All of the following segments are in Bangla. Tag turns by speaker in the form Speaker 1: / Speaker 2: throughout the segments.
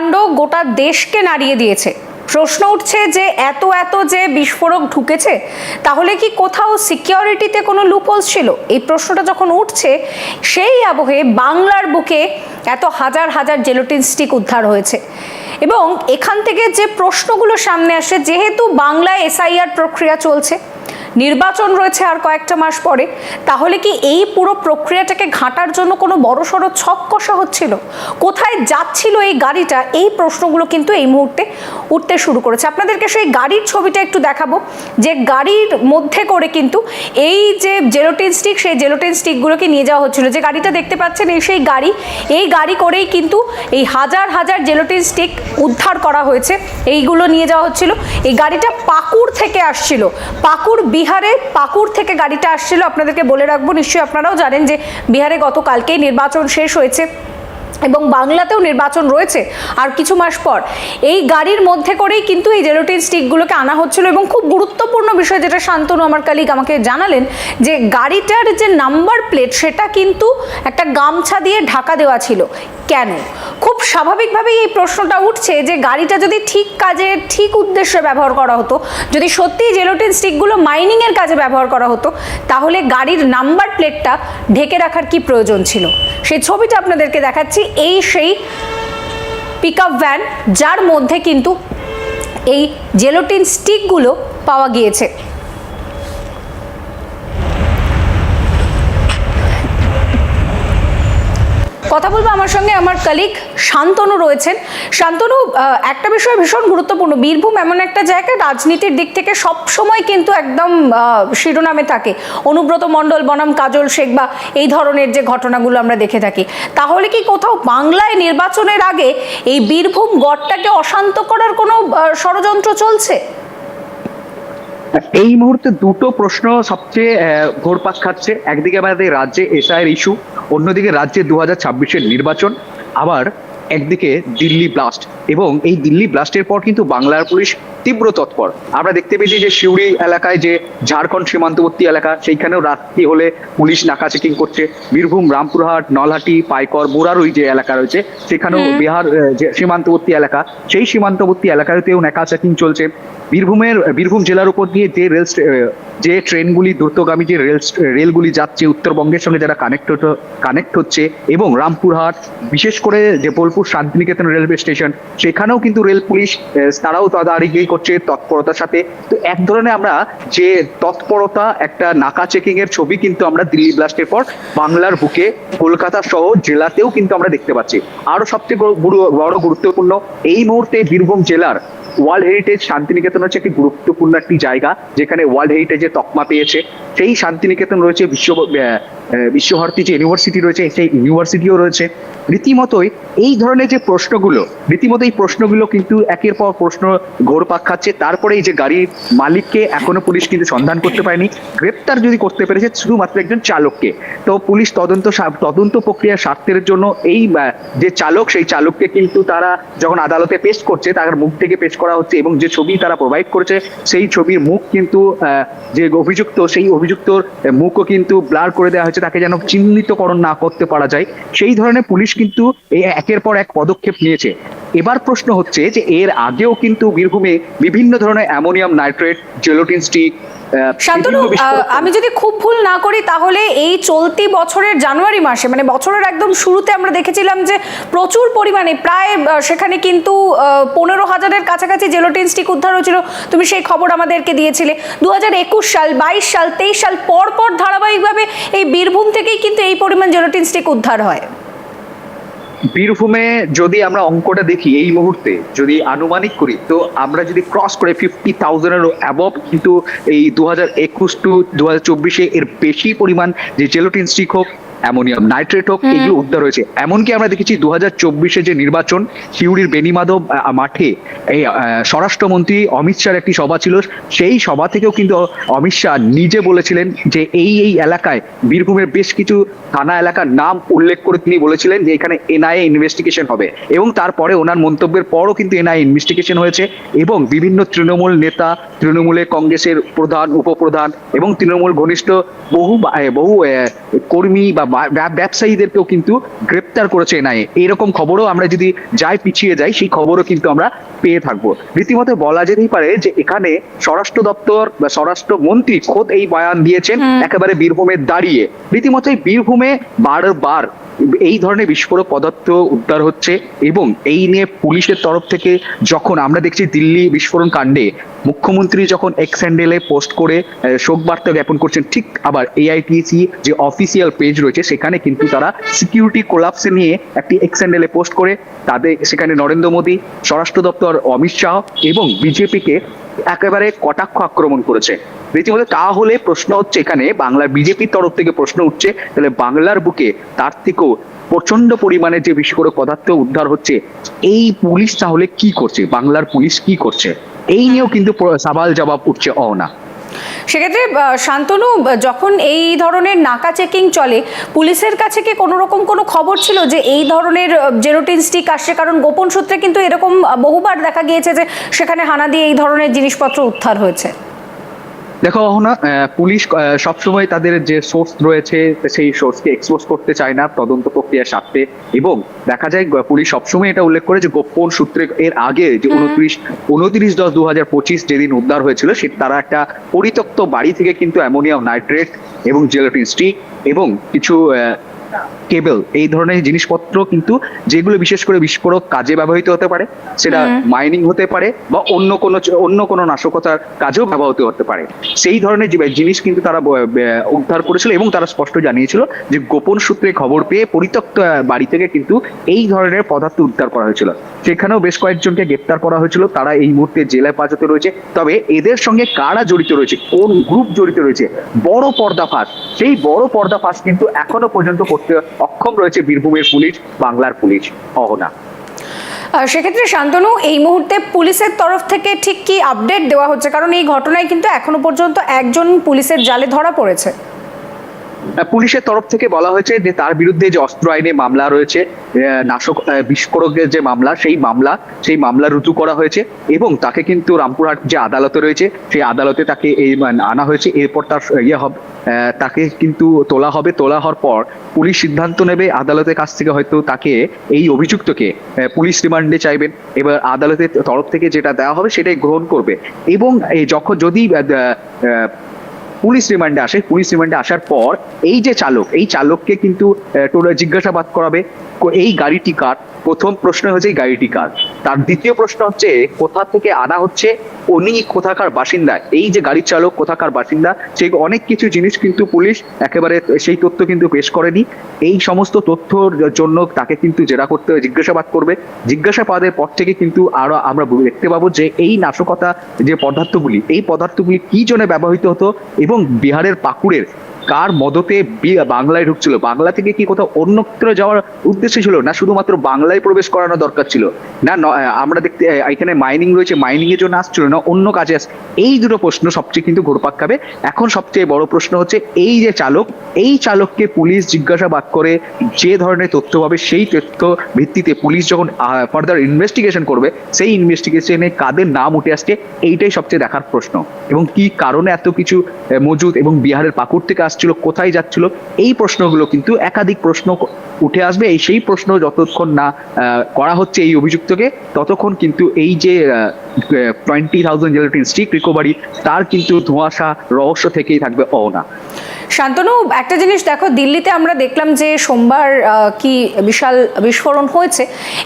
Speaker 1: কাণ্ড গোটা দেশকে নাড়িয়ে দিয়েছে। প্রশ্ন উঠছে যে এত এত যে বিস্ফোরক ঢুকেছে, তাহলে কি কোথাও সিকিউরিটিতে কোনো লুপোলস ছিল? এই প্রশ্নটা যখন উঠছে, সেই আবহে বাংলার বুকে এত হাজার হাজার জেলোটিন স্টিক উদ্ধার হয়েছে। এবং এখান থেকে যে প্রশ্নগুলো সামনে আসে, যেহেতু বাংলায় এসআইআর প্রক্রিয়া চলছে নির্বাচন রয়েছে আর কয়েকটা মাস পরে। তাহলে কি এই পুরো প্রক্রিয়াটাকে ঘাটার জন্য কোনো বড় সড়ো ছক কষা হচ্ছিল? কোথায় যাচ্ছিল এই গাড়িটা? এই প্রশ্নগুলো কিন্তু এই মুহূর্তে উঠতে শুরু করেছে। আপনাদেরকে সেই গাড়ির ছবিটা একটু দেখাবো। যে গাড়ির মধ্যে করে কিন্তু এই যে জেলোটিন স্টিক, সেই জেলোটিন স্টিকগুলোকে নিয়ে যাওয়া হচ্ছিল। যে গাড়িটা দেখতে পাচ্ছেন, এই সেই গাড়ি, এই গাড়ি করেই কিন্তু এই হাজার হাজার জেলোটিন স্টিক উদ্ধার করা হয়েছে। এইগুলো নিয়ে যাওয়া হচ্ছিল। এই গাড়িটা পাকুড় থেকে আসছিল। পাকুড় বিহারে পাকুর থেকে গাড়িটা আসছিল, আপনাদেরকে বলে রাখব। নিশ্চয়ই আপনারাও জানেন যে বিহারে গতকালকেই নির্বাচন শেষ হয়েছে। এবং বাংলাতেও নির্বাচন রয়েছে আর কিছু মাস পর। এই গাড়ির মধ্যে করেই কিন্তু এই জেলোটিন স্টিকগুলোকে আনা হচ্ছিল এবং খুব গুরুত্বপূর্ণ বিষয় যেটা শান্তনু আমার কালিক আমাকে জানালেন যে গাড়িটার যে নাম্বার প্লেট সেটা কিন্তু একটা গামছা দিয়ে ঢাকা দেওয়া ছিল। কেন? খুব স্বাভাবিকভাবেই এই প্রশ্নটা উঠছে যে গাড়িটা যদি ঠিক কাজে, ঠিক উদ্দেশ্যে ব্যবহার করা হতো, যদি সত্যি জেলোটিন স্টিকগুলো মাইনিংয়ের কাজে ব্যবহার করা হতো, তাহলে গাড়ির নাম্বার প্লেটটা ঢেকে রাখার কি প্রয়োজন ছিল? সেই ছবিটা আপনাদেরকে দেখাচ্ছি। এই সেই পিক ভ্যান যার মধ্যে কিন্তু এই জেলোটিন স্টিকগুলো পাওয়া গিয়েছে। কথা বলব আমার সঙ্গে আমার কালিক শান্তনু রয়েছেন। শান্তনু একটা বিষয় ভীষণ গুরুত্বপূর্ণ। বীরভূম এমন একটা জায়গা, রাজনীতির দিক থেকে সব সময় কিন্তু একদম শিরোনামে থাকে। অনুব্রত মণ্ডল, বনাম কাজল শেখ বা এই ধরনের যে ঘটনাগুলো আমরা দেখে থাকি। তাহলে কি কোথাও বাংলায় নির্বাচনের আগে এই বীরভূম গড়টাকে অশান্ত করার কোনো ষড়যন্ত্র চলছে?
Speaker 2: এই মুহূর্তে দুটো প্রশ্ন সবচেয়ে ঘোরপাক খাচ্ছে। একদিকে আমাদের রাজ্যে এসআইয়ের ইস্যু অন্যদিকে রাজ্যে দু হাজার ছাব্বিশের নির্বাচন আবার একদিকে দিল্লি ব্লাস্ট এবং এই দিল্লি ব্লাস্টের পর কিন্তু বাংলার পুলিশ তীব্র তৎপর। আমরা দেখতে পেয়েছি যে সিউড়ি এলাকায় যে ঝাড়খণ্ড সীমান্তবর্তী এলাকা সেইখানেও রাত্রি হলে পুলিশ নাকা চেকিং করছে। বীরভূম রামপুরহাট নলহাটি পাইকর মুরারুই যে এলাকা রয়েছে সেখানেও বিহার যে সীমান্তবর্তী এলাকা সেই সীমান্তবর্তী এলাকাতেও নাকা চেকিং চলছে। বীরভূমের, বীরভূম জেলার উপর দিয়ে যে রেল যে ট্রেনগুলি, দ্রুতগামী যে রেল রেলগুলি যাচ্ছে, উত্তরবঙ্গের সঙ্গে যারা কানেক্ট কানেক্ট হচ্ছে এবং রামপুরহাট, বিশেষ করে যে বোলপুর শান্তিনিকেতন রেলওয়ে স্টেশন, সেখানেও কিন্তু রেল পুলিশ তারাও তদারকি করছে তৎপরতার সাথে। তো এক ধরনের আমরা যে তৎপরতা, একটা নাকা চেকিং এর ছবি কিন্তু আমরা দিল্লি ব্লাস্টের পর বাংলার বুকে, কলকাতা সহ জেলাতেও কিন্তু আমরা দেখতে পাচ্ছি। আরও সবচেয়ে বড় গুরুত্বপূর্ণ, এই মুহূর্তে বীরভূম জেলার ওয়ার্ল্ড হেরিটেজ শান্তিনিকেতন হচ্ছে একটি গুরুত্বপূর্ণ একটি জায়গা, যেখানে ওয়ার্ল্ড হেরিটেজের তকমা পেয়েছে। সেই শান্তিনিকেতন রয়েছে বিশ্ব বিশ্বভারতী যে ইউনিভার্সিটি রয়েছে, সেই ইউনিভার্সিটিও রয়েছে। রীতিমতোই এই ধরনের যে প্রশ্নগুলো রীতিমতো এই প্রশ্নগুলো কিন্তু একের পর প্রশ্ন ঘোরপাক খাচ্ছে। তারপরে এই যে গাড়ির মালিককে এখনও পুলিশ কিন্তু সন্ধান করতে পারেনি। গ্রেপ্তার যদি করতে পেরেছে, শুধুমাত্র একজন চালককে। তো পুলিশ তদন্ত তদন্ত প্রক্রিয়ার স্বার্থের জন্য এই যে চালক, সেই চালককে কিন্তু তারা যখন আদালতে পেশ করছে, তার মুখ থেকে পেশ করা হচ্ছে এবং যে ছবি তারা প্রোভাইড করেছে, সেই ছবির মুখ কিন্তু যে অভিযুক্ত, সেই অভিযুক্তর মুখও কিন্তু ব্লার করে দেওয়া হয়েছে। তাকে যেন চিহ্নিতকরণ না করতে পারা যায়। সেই ধরনের পুলিশ কিন্তু এই একের পর এক পদক্ষেপ নিয়েছে। এবার প্রশ্ন হচ্ছে যে এর আগেও কিন্তু বীরভূমে বিভিন্ন ধরনের ammonium nitrate gelatin stick
Speaker 1: Shantanu আমি যদি খুব ভুল না করি তাহলে এই চলতি বছরের জানুয়ারি মাসে মানে বছরের একদম শুরুতে আমরা দেখেছিলাম যে প্রচুর পরিমাণে প্রায় সেখানে কিন্তু পনেরো হাজারের কাছাকাছি জেলোটিন স্টিক উদ্ধার হয়েছিল। তুমি সেই খবর আমাদেরকে দিয়েছিলে। দু হাজার একুশ সাল বাইশ সাল তেইশ সাল পর পর ধারাবাহিকভাবে এই বীরভূম থেকেই কিন্তু এই পরিমাণ জেলোটিন স্টিক উদ্ধার হয়।
Speaker 2: বীরভূমে যদি আমরা অঙ্কটা দেখি এই মুহূর্তে যদি আনুমানিক করি তো আমরা যদি ক্রস করে ফিফটি থাউজেন্ডের অ্যাবভ কিন্তু এই দু হাজার একুশ টু দু হাজার চব্বিশে এর বেশি পরিমাণ যে জেলোটিন স্টিক হোক অ্যামোনিয়াম নাইট্রেট হোক এগুলো উদ্ধার হয়েছে। এমনকি আমরা দেখেছি দু হাজার চব্বিশে যে নির্বাচন সিউড়ির বেনিমাধব মাঠে এই স্বরাষ্ট্রমন্ত্রী অমিত শাহর একটি সভা ছিল সেই সভা থেকেও কিন্তু অমিত শাহ নিজে বলেছিলেন যে এই এই এলাকায় বীরভূমের বেশ কিছু থানা এলাকার নাম উল্লেখ করে তিনি বলেছিলেন যে এখানে এনআই এনআইএ ইনভেস্টিগেশন হবে। এবং তারপরে ওনার মন্তব্যের পরও কিন্তু এনআইএ ইনভেস্টিগেশন হয়েছে এবং বিভিন্ন তৃণমূল নেতা তৃণমূলের কংগ্রেসের প্রধান উপপ্রধান এবং তৃণমূল ঘনিষ্ঠ বহু বহু কর্মী বা ব্যবসায়ীদেরকেও কিন্তু গ্রেপ্তার করেছে এনআইএ এইরকম খবরও আমরা যদি যাই পিছিয়ে যাই সেই খবরও কিন্তু আমরা পেয়ে থাকব। রীতিমতো বলা যেতেই পারে যে এখানে স্বরাষ্ট্র দপ্তর বা স্বরাষ্ট্র মন্ত্রী খোদ এই বয়ান দিয়েছেন একেবারে বীরভূমে দাঁড়িয়ে। রীতিমতো বীরভূমে বারবার এই ধরনের বিস্ফোরক পদার্থ উদ্ধার হচ্ছে এবং এই নিয়ে পুলিশের তরফ থেকে যখন আমরা দেখছি দিল্লি বিস্ফোরণ কাণ্ডে, মুখ্যমন্ত্রী যখন এক্স হ্যান্ডেলে পোস্ট করে শোক বার্তা জ্ঞাপন করছেন, ঠিক আবার এআইটিসি যে অফিসিয়াল পেজ রয়েছে, সেখানে কিন্তু তারা সিকিউরিটি কোলাপস নিয়ে একটি এক্স হ্যান্ডেলে পোস্ট করে, তাদের সেখানে নরেন্দ্র মোদী, স্বরাষ্ট্র দপ্তর অমিত শাহ এবং বিজেপিকে একেবারে কটাক্ষ আক্রমণ করেছে। রীতিমতো তাহলে প্রশ্ন হচ্ছে এখানে বাংলার বিজেপির তরফ থেকে প্রশ্ন উঠছে, তাহলে বাংলার বুকে তার থেকেও প্রচণ্ড পরিমাণে যে বিস্ফোরক পদার্থ উদ্ধার হচ্ছে, এই পুলিশ তাহলে কি করছে? বাংলার পুলিশ কি করছে? এই নিয়েও কিন্তু সাবাল জবাব উঠছে অনা
Speaker 1: সেক্ষেত্রে শান্তনু যখন এই ধরনের নাকা চেকিং চলে, পুলিশের কাছে কি কোনো রকম কোনো খবর ছিল যে এই ধরনের জেরোটিন স্টিক আসছে কারণ গোপন সূত্রে কিন্তু এরকম বহুবার দেখা গিয়েছে যে সেখানে হানা দিয়ে এই ধরনের জিনিসপত্র উদ্ধার হয়েছে।
Speaker 2: দেখো অহনা পুলিশ সবসময় তাদের যে সোর্স রয়েছে সেই সোর্সকে এক্সপোজ করতে চায় না তদন্ত প্রক্রিয়ার স্বার্থে এবং দেখা যায় পুলিশ সবসময় এটা উল্লেখ করে যে গোপন সূত্রে এর আগে যে উনত্রিশ উনত্রিশ দশ দু হাজার পঁচিশ যেদিন উদ্ধার হয়েছিল সে তারা একটা পরিত্যক্ত বাড়ি থেকে কিন্তু অ্যামোনিয়াম নাইট্রেট এবং জেলাটিন স্টিক এবং কিছু কেবল এই ধরনের জিনিসপত্র কিন্তু যেগুলো বিশেষ করে বিস্ফোরক কাজে ব্যবহৃত হতে পারে সেটা মাইনিং হতে পারে বা অন্য কোনো অন্য কোনো নাশকতার কাজেও ব্যবহৃত হতে পারে। সেই ধরনের জিনিস কিন্তু তারা উদ্ধার করেছিল এবং তারা স্পষ্ট জানিয়েছিল যে গোপন সূত্রে খবর পেয়ে পরিত্যক্ত বাড়ি থেকে কিন্তু এই ধরনের পদার্থ উদ্ধার করা হয়েছিল। সেখানেও বেশ কয়েকজনকে গ্রেপ্তার করা হয়েছিল তারা এই মুহূর্তে জেলায় পাঠাতে রয়েছে। তবে এদের সঙ্গে কারা জড়িত রয়েছে কোন গ্রুপ জড়িত রয়েছে বড় পর্দাফাশ সেই বড় পর্দাফাশ কিন্তু এখনও পর্যন্ত করতে অক্ষম রয়েছে বীরভূমের পুলিশ, বাংলার পুলিশ, অহনা।
Speaker 1: সেক্ষেত্রে শান্তনু, এই মুহূর্তে পুলিশের তরফ থেকে ঠিক কি আপডেট দেওয়া হচ্ছে? কারণ এই ঘটনায় কিন্তু এখনও পর্যন্ত একজন পুলিশের জালে ধরা পড়েছে।
Speaker 2: পুলিশের তরফ থেকে বলা হয়েছে যে তার বিরুদ্ধে যে অস্ত্র আইনে মামলা রয়েছে নাশক বিস্ফোরকের যে মামলা, সেই মামলা সেই মামলা রুজু করা হয়েছে এবং তাকে কিন্তু রামপুরহাট যে আদালতে রয়েছে, সেই আদালতে তাকে এই আনা হয়েছে। এরপর তার ইয়ে হবে তাকে কিন্তু তোলা হবে। তোলা হওয়ার পর পুলিশ সিদ্ধান্ত নেবে, আদালতের কাছ থেকে হয়তো তাকে এই অভিযুক্তকে পুলিশ রিমান্ডে চাইবেন। এবার আদালতের তরফ থেকে যেটা দেওয়া হবে, সেটাই গ্রহণ করবে। এবং যখন যদি পুলিশ রিমান্ডে আসে। পুলিশ রিমান্ডে আসার পর এই যে চালক, এই চালককে কিন্তু জিজ্ঞাসাবাদ করাবে। এই গাড়িটি কার? প্রথম প্রশ্ন হচ্ছে গাড়িটি কার? তার দ্বিতীয় প্রশ্ন হচ্ছে, কোথা থেকে আনা হচ্ছে? উনি কোথাকার বাসিন্দা? এই যে গাড়ির চালক, কোথাকার বাসিন্দা সেই অনেক কিছু জিনিস কিন্তু পুলিশ একেবারে সেই তথ্য কিন্তু পেশ করেনি। এই সমস্ত তথ্যর জন্য তাকে কিন্তু জেরা করতে হবে, জিজ্ঞাসাবাদ করবে। জিজ্ঞাসাবাদের পর থেকে কিন্তু আরও আমরা দেখতে পাবো যে এই নাশকতা যে পদার্থগুলি, এই পদার্থগুলি কি জন্য ব্যবহৃত হতো এবং বিহারের পাকুড়ের কার মদতে বাংলায় ঢুকছিল? বাংলা থেকে কি কোথাও অন্যত্র যাওয়ার উদ্দেশ্য ছিল? না শুধুমাত্র বাংলায় প্রবেশ করানো দরকার ছিল? না আমরা দেখতে এখানে মাইনিং রয়েছে মাইনিং এর জন্য আসছিল না, অন্য কাজে আস এই দুটো প্রশ্ন সবচেয়ে কিন্তু ঘুরপাক খাবে। এখন সবচেয়ে বড় প্রশ্ন হচ্ছে, এই যে চালক, এই চালককে পুলিশ জিজ্ঞাসাবাদ করে যে ধরনের তথ্য পাবে, সেই তথ্য ভিত্তিতে পুলিশ যখন ফার্দার ইনভেস্টিগেশন করবে, সেই ইনভেস্টিগেশনে কাদের নাম উঠে আসছে, এইটাই সবচেয়ে দেখার প্রশ্ন। এবং কি কারণে এত কিছু মজুদ এবং বিহারের পাকুড় থেকে আসছিল, কোথায় যাচ্ছিল, এই প্রশ্নগুলো কিন্তু একাধিক প্রশ্ন উঠে আসবে। এই সেই প্রশ্ন যতক্ষণ না করা হচ্ছে এই অভিযুক্তকে, ততক্ষণ কিন্তু এই যে twenty thousand gelatin stick recovery তার কিন্তু ধোঁয়াশা রহস্য থেকেই থাকবে অনা
Speaker 1: শান্তনু, একটা জিনিস দেখো, দিল্লিতে আমরা দেখলাম যে সোমবার কি বিশাল বিস্ফোরণ হয়েছে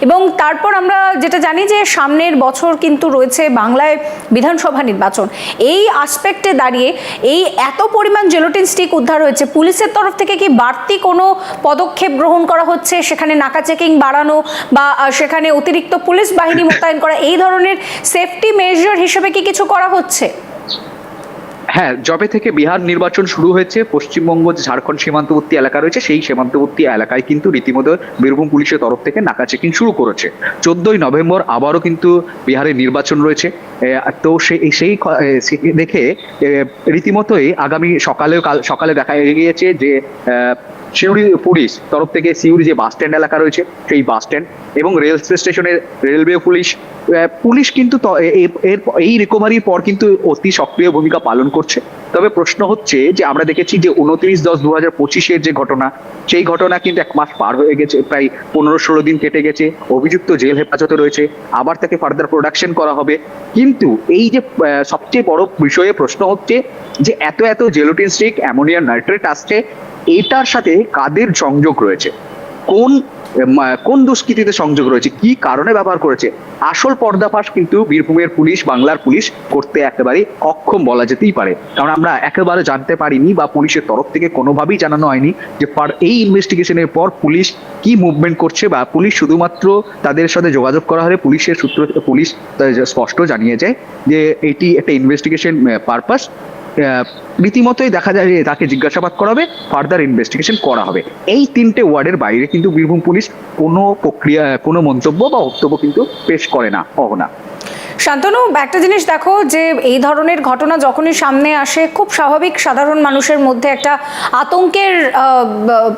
Speaker 1: এবং তারপর আমরা যেটা জানি যে সামনের বছর কিন্তু রয়েছে বাংলায় বিধানসভা নির্বাচন। এই আসপেক্টে দাঁড়িয়ে এই এত পরিমাণ জেলোটিন স্টিক উদ্ধার হয়েছে, পুলিশের তরফ থেকে কি বাড়তি কোনো পদক্ষেপ গ্রহণ করা হচ্ছে? সেখানে নাকা চেকিং বাড়ানো বা সেখানে অতিরিক্ত পুলিশ বাহিনী মোতায়েন করা, এই ধরনের সেফটি মেজার হিসেবে কি কিছু করা হচ্ছে?
Speaker 2: হ্যাঁ যবে থেকে বিহার নির্বাচন শুরু হয়েছে, পশ্চিমবঙ্গ ঝাড়খণ্ড সীমান্তবর্তী এলাকা রয়েছে, সেই সীমান্তবর্তী এলাকায় কিন্তু রীতিমতো বীরভূম পুলিশের তরফ থেকে নাকা চেকিং শুরু করেছে। চোদ্দই নভেম্বর আবারও কিন্তু বিহারে নির্বাচন রয়েছে। তো সেই সেই দেখে রীতিমতোই আগামী সকালেও কাল সকালে দেখা গিয়েছে যে সিউড়ি পুলিশ তরফ থেকে সিউড়ি যে বাস স্ট্যান্ড এলাকা রয়েছে, সেই বাস স্ট্যান্ড এবং রেল স্টেশনের রেলওয়ে পুলিশ পুলিশ কিন্তু এর এই রিকভারির পর কিন্তু অতি সক্রিয় ভূমিকা পালন করছে। তবে প্রশ্ন হচ্ছে যে, আমরা দেখেছি যে উনত্রিশ দশ দু হাজার পঁচিশের যে ঘটনা, সেই ঘটনা কিন্তু এক মাস পার হয়ে গেছে, প্রায় পনেরো ষোলো দিন কেটে গেছে। অভিযুক্ত জেল হেফাজতে রয়েছে। আবার তাকে ফার্দার প্রোডাকশন করা হবে। কিন্তু এই যে সবচেয়ে বড় বিষয়ে প্রশ্ন হচ্ছে যে এত এত জেলোটিন স্টিক অ্যামোনিয়াম নাইট্রেট আসছে, এটার সাথে কাদের সংযোগ রয়েছে? কোন কোন দুষ্কৃতিতে সংযোগ রয়েছে? কি কারণে ব্যবহার করেছে? আসল পর্দাফাশ কিন্তু বীরভূমের পুলিশ, বাংলার পুলিশ করতে একেবারে অক্ষম বলা যেতেই পারে। কারণ আমরা একেবারে জানতে পারিনি বা পুলিশের তরফ থেকে কোনোভাবেই জানানো হয়নি যে পার এই ইনভেস্টিগেশনের পর পুলিশ কি মুভমেন্ট করছে বা পুলিশ শুধুমাত্র তাদের সাথে যোগাযোগ করা হলে পুলিশের সূত্র, পুলিশ স্পষ্ট জানিয়ে যায় যে এটি একটা ইনভেস্টিগেশন পারপাস রীতিমতোই দেখা যায় যে তাকে জিজ্ঞাসাবাদ করা হবে ফার্দার ইনভেস্টিগেশন করা হবে। এই তিনটে ওয়ার্ডের বাইরে কিন্তু বীরভূম পুলিশ কোনো প্রক্রিয়া, কোনো মন্তব্য বা বক্তব্য কিন্তু পেশ করে না অহনা
Speaker 1: শান্তনু, একটা জিনিস দেখো যে এই ধরনের ঘটনা যখনই সামনে আসে, খুব স্বাভাবিক সাধারণ মানুষের মধ্যে একটা আতঙ্কের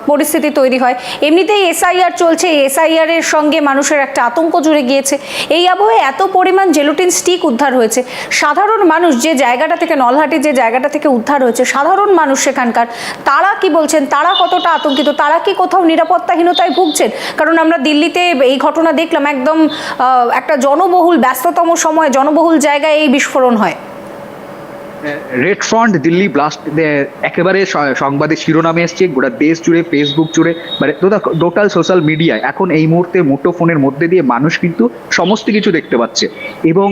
Speaker 1: পরিস্থিতি তৈরি হয়। এমনিতেই এসআইআর চলছে এসআইআর এর সঙ্গে মানুষের একটা আতঙ্ক জুড়ে গিয়েছে। এই আবহে এত পরিমাণ জেলোটিন স্টিক উদ্ধার হয়েছে। সাধারণ মানুষ যে জায়গাটা থেকে, নলহাটি যে জায়গাটা থেকে উদ্ধার হয়েছে, সাধারণ মানুষ সেখানকার, তারা কি বলছেন? তারা কতটা আতঙ্কিত? তারা কি কোথাও নিরাপত্তাহীনতায় ভুগছেন? কারণ আমরা দিল্লিতে এই ঘটনা দেখলাম, একদম একটা জনবহুল, ব্যস্ততম সময় জনবহুল জায়গায় এই বিস্ফোরণ হয়।
Speaker 2: রেড ফ্রন্ট দিল্লি ব্লাস্ট একেবারে সংবাদে শিরোনামে এসছে, গোটা দেশ জুড়ে ফেসবুক জুড়ে। মানে টোটাল সোশ্যাল মিডিয়ায় এখন এই মুহূর্তে মুঠো ফোনের মধ্যে দিয়ে মানুষ কিন্তু সমস্ত কিছু দেখতে পাচ্ছে। এবং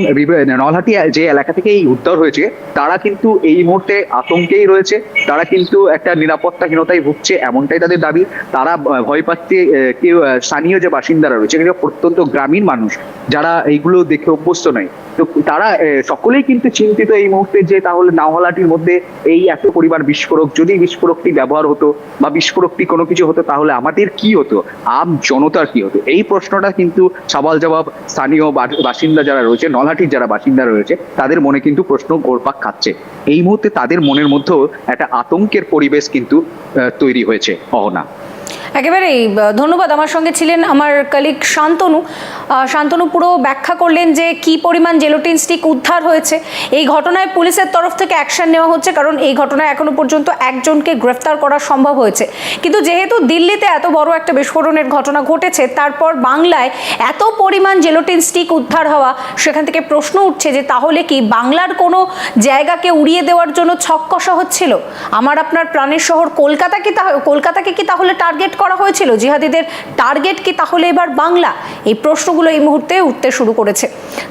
Speaker 2: নলহাটি যে এলাকা থেকে এই উদ্ধার হয়েছে, তারা কিন্তু এই মুহূর্তে আতঙ্কেই রয়েছে। তারা কিন্তু একটা নিরাপত্তাহীনতায় ভুগছে, এমনটাই তাদের দাবি। তারা ভয় পাচ্ছে কেউ স্থানীয় যে বাসিন্দারা রয়েছে প্রত্যন্ত গ্রামীণ মানুষ, যারা এইগুলো দেখে অভ্যস্ত নয়। তো তারা সকলেই কিন্তু চিন্তিত এই মুহূর্তে যে তাহলে নাওহালাটির মধ্যে এই এত পরিমাণ বিস্ফোরক, যদি বিস্ফোরকটি ব্যবহার হতো বা বিস্ফোরকটি কোনো কিছু হতো, তাহলে আমাদের কি হতো? আম জনতার কি হতো? এই প্রশ্নটা কিন্তু সওয়াল জবাব স্থানীয় বাসিন্দা যারা রয়েছে, নলহাটির যারা বাসিন্দা রয়েছে, তাদের মনে কিন্তু প্রশ্ন গোরপাক খাচ্ছে। এই মুহূর্তে তাদের মনের মধ্যেও একটা আতঙ্কের পরিবেশ কিন্তু তৈরি হয়েছে, অহনা।
Speaker 1: একেবারেই ধন্যবাদ। আমার সঙ্গে ছিলেন আমার কলিগ শান্তনু। শান্তনু পুরো ব্যাখ্যা করলেন যে কি পরিমাণ জেলোটিন স্টিক উদ্ধার হয়েছে। এই ঘটনায় পুলিশের তরফ থেকে অ্যাকশন নেওয়া হচ্ছে, কারণ এই ঘটনায় এখনও পর্যন্ত একজনকে গ্রেফতার করা সম্ভব হয়েছে। কিন্তু যেহেতু দিল্লিতে এত বড় একটা বিস্ফোরণের ঘটনা ঘটেছে, তারপর বাংলায় এত পরিমাণ জেলোটিন স্টিক উদ্ধার হওয়া, সেখান থেকে প্রশ্ন উঠছে যে তাহলে কি বাংলার কোনো জায়গাকে উড়িয়ে দেওয়ার জন্য ছক কষা হচ্ছিল? আমার আপনার প্রাণের শহর কলকাতা কি কলকাতাকে কি তাহলে টার্গেট করা হয়েছিল? জিহাদিদের টার্গেট কি তাহলে এবার বাংলা? এই প্রশ্নগুলো এই মুহূর্তে উঠতে শুরু করেছে।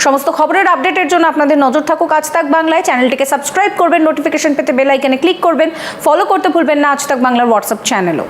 Speaker 1: সমস্ত খবরের আপডেটের জন্য আপনাদের নজর থাকুক আজ তাক বাংলায়। চ্যানেলটিকে সাবস্ক্রাইব করবেন নোটিফিকেশন পেতে বেল আইকনে ক্লিক করবেন। ফলো করতে ভুলবেন না আজ তাক বাংলার হোয়াটসঅ্যাপ চ্যানেলও